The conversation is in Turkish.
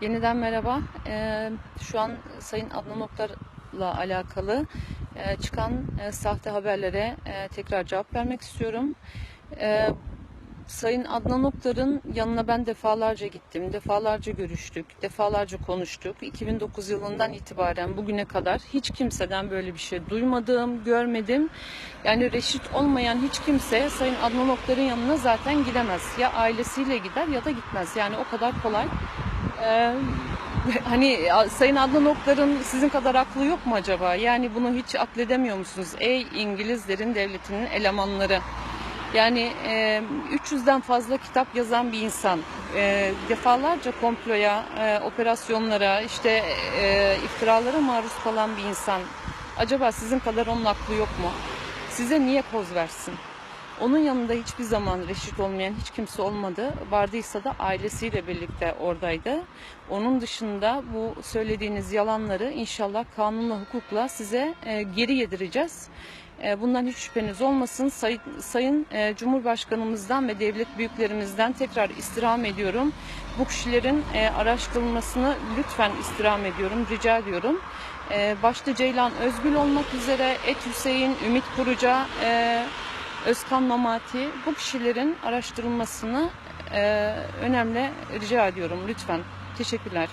Yeniden merhaba. Ee, şu an Sayın Adnan Oktar'la alakalı e, çıkan e, sahte haberlere e, tekrar cevap vermek istiyorum. E, Sayın Adnan Oktar'ın yanına ben defalarca gittim, defalarca görüştük, defalarca konuştuk. 2009 yılından itibaren bugüne kadar hiç kimseden böyle bir şey duymadım, görmedim. Yani reşit olmayan hiç kimse Sayın Adnan Oktar'ın yanına zaten gidemez. Ya ailesiyle gider ya da gitmez. Yani o kadar kolay. Ee, hani Sayın Adnan Oktar'ın sizin kadar aklı yok mu acaba? Yani bunu hiç akledemiyor musunuz? Ey İngilizlerin devletinin elemanları. Yani e, 300'den fazla kitap yazan bir insan, e, defalarca komploya, e, operasyonlara, işte e, iftiralara maruz kalan bir insan. Acaba sizin kadar onun aklı yok mu? Size niye koz versin? Onun yanında hiçbir zaman reşit olmayan hiç kimse olmadı. Vardıysa da ailesiyle birlikte oradaydı. Onun dışında bu söylediğiniz yalanları inşallah kanunla, hukukla size e, geri yedireceğiz. E, bundan hiç şüpheniz olmasın. Sayın, Sayın e, Cumhurbaşkanımızdan ve devlet büyüklerimizden tekrar istirham ediyorum. Bu kişilerin araştırılmasını lütfen istirham ediyorum, rica ediyorum. Başta Ceylan Özgül olmak üzere Et Hüseyin, Ümit Kuruca, Özkan Mamati bu kişilerin araştırılmasını e, önemli rica ediyorum lütfen. Teşekkürler.